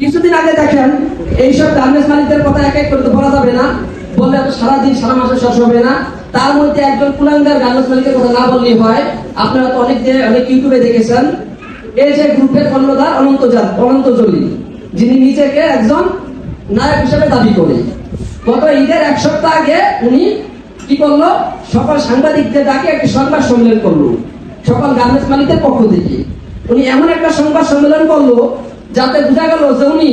কিছুদিন আগে দেখেন, এইসব গার্মেন্টস মালিকদের কথা এক এক করে তো বলা যাবে না। বললে তো সারাদিন, সারা মাসে শেষ হবে না। তার মধ্যে একজন কুলাঙ্গার গার্মেন্টস মালিকের কথা না বললেই হয়। আপনারা তো অনেক অনেক ইউটিউবে দেখেছেন। এই যে গ্রুপের কর্ণধার অনন্ত অনন্ত জলি যিনি নিজেকে একজন নায়ক হিসেবে দাবি করে। গত ঈদের এক সপ্তাহ আগে উনি কি করল? সকল সাংবাদিকদের ডাকে একটি সংবাদ সম্মেলন করল। সকল গার্মেন্টস মালিকের পক্ষ থেকে। উনি এমন একটা সংবাদ সম্মেলন করল যাতে বোঝা গেল যে উনি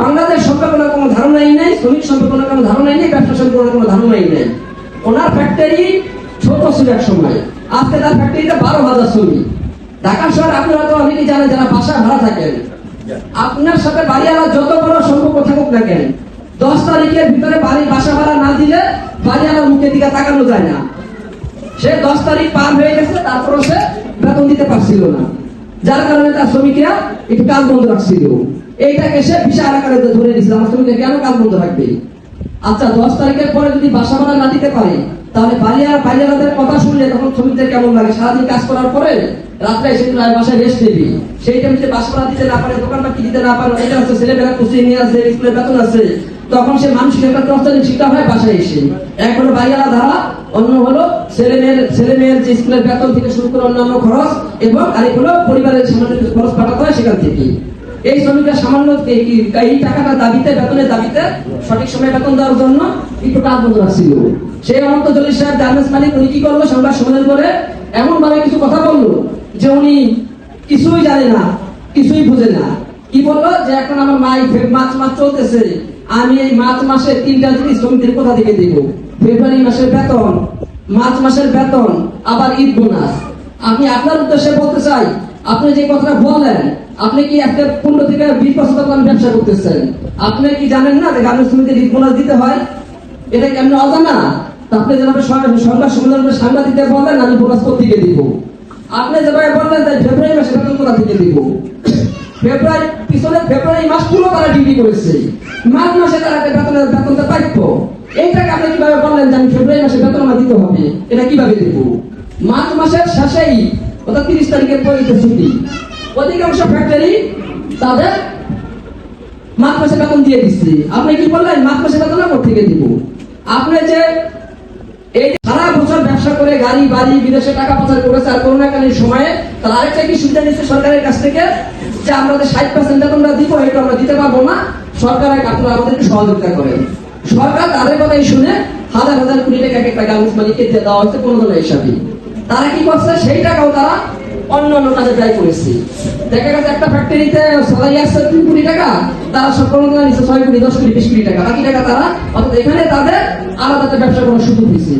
বাংলাদেশ সম্পর্কে কোনো ধারণাই নেই, শ্রমিক সম্পর্কে কোনো ধারণাই নেই, ব্যবসা সম্পর্কে কোনো ধারণাই নেই। ওনার ফ্যাক্টরি ছোট ছিল এক সময়। আজকে তার ফ্যাক্টরিতে বারো হাজার শ্রমিক। ঢাকা শহর আপনারা তো অনেকেই জানেন যারা বাসা ভাড়া থাকেন। আপনার সাথে বাড়িওয়ালা যত বড় সম্পর্ক থাকুক না কেন, দশ তারিখের ভিতরে বাড়ি বাসা ভাড়া না দিলে বাড়িওয়ালার মুখের দিকে তাকানো যায় না। সে দশ তারিখ পার হয়ে গেছে, তারপরও সে বেতন দিতে পারছিল না। যার কারণে তার শ্রমিকরা একটু কাজ বন্ধ রাখছিল। এইটাকে সে বিশাল আকারে ধরে দিয়েছিল আমার শ্রমিকরা কেন কাজ বন্ধ রাখবে? আচ্ছা দশ তারিখের পরে যদি বাসা ভাড়া না দিতে পারে, তাহলে বাড়িয়ার বাড়িয়ালাদের কথা শুনলে তখন শ্রমিকদের কেমন লাগে? সারাদিন কাজ করার পরে রাত্রে এসে কিন্তু বাসায় রেস্ট নেবি। সেই টাইম টাইমে বাসা ভাড়া দিতে না পারে দোকান বাকি দিতে না পারে এটা আছে ছেলেমেয়েরা কুচিয়ে নিয়ে আসে, স্কুলের বেতন আছে। তখন সে মানসিক একটা টর্চারের শিকার হয় বাসায় এসে। হলো বাড়িওয়ালা ধারা অন্য হলো ছেলে মেয়ের ছেলে মেয়ের যে স্কুলের বেতন থেকে শুরু করে অন্যান্য খরচ এবং আরেক হলো পরিবারের সামান্য খরচ পাঠাতে হয় সেখান থেকে এই শ্রমিকরা সামান্য এই- টাকাটা দাবিতে, বেতনের দাবিতে সঠিক সময়ে বেতন দেওয়ার জন্য একটু কাজ বন্ধ রাখছিল। সেই অনন্ত জলির সাহেব গার্মেন্টস মালিক, উনি কি করল? সংবাদ সম্মেলন করে এমন ভাবে কিছু কথা বলল যে উনি কিছুই জানে না, কিছুই বুঝে না। কি বলল? যে এখন আমার মাই মাছ মাছ চলতেছে। আমি এই মার্চ মাসে তিনটা জিনিস শ্রমিকদের কোথা থেকে দিব? ফেব্রুয়ারি মাসের বেতন, মার্চ মাসের বেতন, আবার ঈদ বোনাস। আমি আপনার উদ্দেশ্যে বলতে চাই, আপনি যে কথাটা বললেন, আপনি কি একটা পনেরো থেকে বিশ বছর তখন ব্যবসা করতেছেন? আপনি কি জানেন না যে গার্মেন্টস শ্রমিকদের ঈদ বোনাস দিতে হয়? এটা কেমন অজানা? আপনি যেভাবে সংবাদ সম্মেলন সাংবাদিকদের বললেন, আমি বোনাস কোথা থেকে দিব? আপনি যেভাবে বললেন তাই ফেব্রুয়ারি মাসে বেতন কোথা থেকে দিব? ফেব্রুয়ারি, পিছনে ফেব্রুয়ারি মাস পুরো তারা ডিউটি করেছে। মার্চ মাসে তারা বেতনটা আপনি কীভাবে বললেন যে আমি ফেব্রুয়ারি মাসে বেতন আমার দিতে হবে? এটা কীভাবে দেব? মার্চ মাসের শেষেই, অর্থাৎ তিরিশ তারিখের ছুটি। অধিকাংশ ফ্যাক্টরি তাদের মার্চ মাসে বেতন দিয়ে দিচ্ছে। আপনি কি বললেন মার্চ মাসে বেতন আমার থেকে দিব? আপনি যে এই সারা বছর ব্যবসা করে গাড়ি, বাড়ি, বিদেশে টাকা পাচার করেছে আর করোনাকালীন সময়ে, তার আরেকটা কি সুবিধা নিচ্ছে সরকারের কাছ থেকে? যে আমরা যে ষাট পার্সেন্ট বেতনটা দিব, এটা আমরা দিতে পারব না। সরকার আপনারা আমাদেরকে সহযোগিতা করেন সরকার তাদের কথাই শুনে হাজার হাজার কোটি টাকা একটা গার্মেন্টস মালিককে দিয়ে দেওয়া হচ্ছে কোনো ধরনের হিসাবে তারা কি করছে? সেই টাকাও তারা অন্য অন্য কাজে ব্যয় করেছে। দেখা গেছে একটা ফ্যাক্টরিতে স্যালারি আসছে তিন কোটি টাকা, তারা সব কোনো নিচ্ছে ছয় কোটি, দশ কোটি, বিশ কোটি টাকা। বাকি টাকা তারা, অর্থাৎ এখানে তাদের আলাদা একটা ব্যবসা করার সুযোগ দিচ্ছে